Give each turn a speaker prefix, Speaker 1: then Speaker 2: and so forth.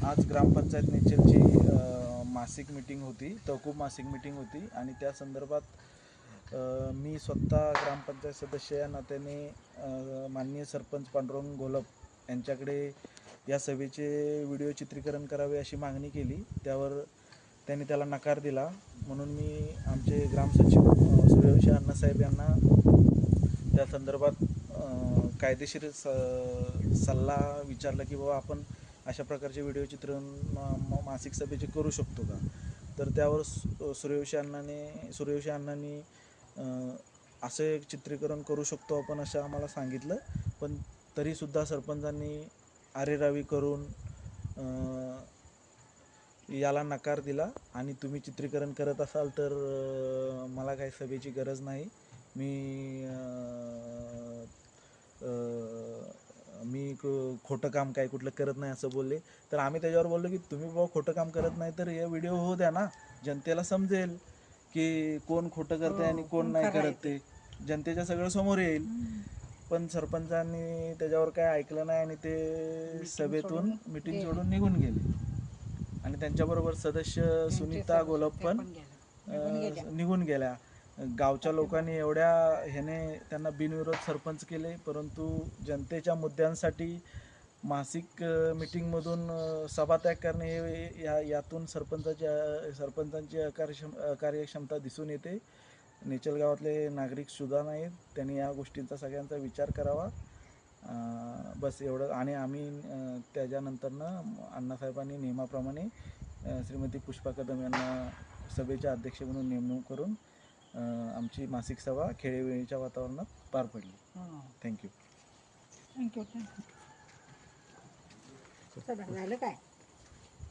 Speaker 1: आज ग्रामपंचायत निचलची मासिक मीटिंग होती तहकूब मासिक मीटिंग होती आणि त्या संदर्भात मी स्वतः ग्रामपंचायत सदस्य या नात्याने माननीय सरपंच पांडुरंग घोलप यांच्याकडे या सभेचे व्हिडिओ चित्रीकरण करावे अशी मागणी केली. त्यावर त्यांनी त्याला नकार दिला. म्हणून मी आमचे ग्रामसचिव सचिव सूर्यवंशी अण्णासाहेब यांना त्या संदर्भात कायदेशीर स सल्ला विचारला की बाबा आपण अशा प्रकारचे व्हिडिओ चित्रण मा- मासिक सभेचे करू शकतो का? तर त्यावर सु- सूर्यवंशी अण्णाने सूर्यवंशी अण्णांनी असं एक चित्रीकरण करू शकतो आपण असं आम्हाला सांगितलं. पण तरीसुद्धा सरपंचांनी आरेरावी करून याला नकार दिला आणि तुम्ही चित्रीकरण करत असाल तर मला काही सभेची गरज नाही. मी अ, अ, मी क- खोटं काम काय कुठलं करत नाही असं बोलले. तर आम्ही त्याच्यावर बोललो की तुम्ही बाबा खोटं काम करत नाही तर हे व्हिडिओ होऊ द्या ना. जनतेला समजेल की कोण खोटं करते आणि कोण नाही करत ते जनतेच्या सगळं समोर येईल. पण सरपंचांनी त्याच्यावर काय ऐकलं नाही आणि ते सभेतून मिटिंग सोडून निघून गेले. आणि त्यांच्याबरोबर सदस्य सुनीता गोलप पण निघून गेल्या. गावच्या लोकांनी एवढ्या ह्याने त्यांना बिनविरोध सरपंच केले परंतु जनतेच्या मुद्द्यांसाठी मासिक मिटिंगमधून मीटिंगमधून सभात्याग करणे हे या यातून सरपंचाच्या सरपंचांची अकार्यक्षम कार्यक्षमता दिसून येते. नेचल गावातले नागरिक सुद्धा नाहीत. त्यांनी या गोष्टींचा सगळ्यांचा विचार करावा. बस एवढं. आणि आम्ही त्याच्यानंतरनं अण्णासाहेबांनी नियमाप्रमाणे श्रीमती पुष्पा कदम यांना सभेचे अध्यक्ष म्हणून नेमणूक करून आमची मासिक सभा खेळीवेळीच्या वातावरणात पार पडली. थँक्यू
Speaker 2: थँक्यू थँक्यू झालं काय?